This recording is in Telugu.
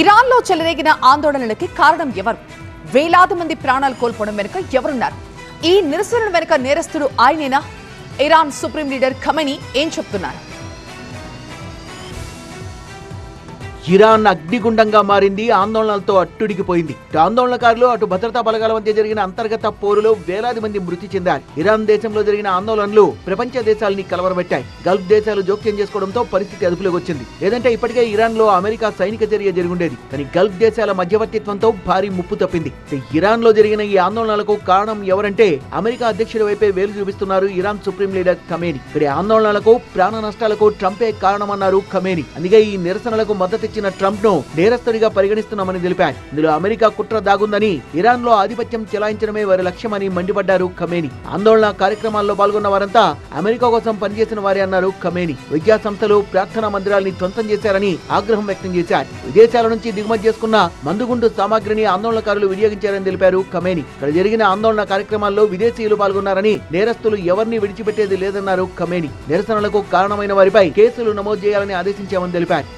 ఇరాన్లో చెలరేగిన ఆందోళనలకి కారణం ఎవరు? వేలాది మంది ప్రాణాలు కోల్పోవడం వెనుక ఎవరున్నారు? ఈ నిరసనల వెనుక నేరస్తుడు ఆయనేనా? ఇరాన్ సుప్రీం లీడర్ ఖమెని ఏం చెప్తున్నారు? ఇరాన్ అగ్నిగుండంగా మారింది ఆందోళనలతో అట్టుడికిపోయింది ఆందోళనకారులు అటు భద్రతా బలగాల మధ్య జరిగిన అంతర్గత పోరులో వేలాది మంది మృతి చెందారు. ఇరాన్ దేశంలో జరిగిన ఆందోళనలు ప్రపంచ దేశాలని కలవరబెట్టాయి గల్ఫ్ దేశాలు జోక్యం చేసుకోవడంతో పరిస్థితి అదుపులోకి వచ్చింది. ఏదంటే ఇప్పటికే ఇరాన్లో అమెరికా సైనిక చర్య జరిగుండేది. కానీ గల్ఫ్ దేశాల మధ్యవర్తిత్వంతో భారీ ముప్పు తప్పింది. ఇరాన్లో జరిగిన ఈ ఆందోళనలకు కారణం ఎవరంటే అమెరికా అధ్యక్షుడి వైపే వేలు చూపిస్తున్నారు ఇరాన్ సుప్రీం లీడర్ ఖమేని. ఇక్కడ ఆందోళనలకు ప్రాణ నష్టాలకు ట్రంపే కారణమన్నారు ఖమేని. అందుకే ఈ నిరసనలకు మద్దతు మద్దతిచ్చిన ట్రంప్ను నేరస్తుడిగా పరిగణిస్తున్నామని తెలిపారు. ఇందులో అమెరికా కుట్ర దాగుందని ఇరాన్లో ఆధిపత్యం చెలాయించడమే వారి లక్ష్యమని మండిపడ్డారు ఖమేని. ఆందోళన కార్యక్రమాల్లో పాల్గొన్న వారంతా అమెరికా కోసం పనిచేసిన వారే అన్నారు ఖమేని. విద్యా సంస్థలు ప్రార్థనా మందిరాల్ని ధ్వంసం చేశారని ఆగ్రహం వ్యక్తం చేశారు. విదేశాల నుంచి దిగుమతి చేసుకున్న మందుగుండు సామాగ్రిని ఆందోళనకారులు వినియోగించారని తెలిపారు ఖమేని. ఇక్కడ జరిగిన ఆందోళన కార్యక్రమాల్లో విదేశీయులు పాల్గొన్నారని నేరస్తులు ఎవరిని విడిచిపెట్టేది లేదన్నారు ఖమేని. నిరసనలకు కారణమైన వారిపై కేసులు నమోదు చేయాలని ఆదేశించామని తెలిపారు.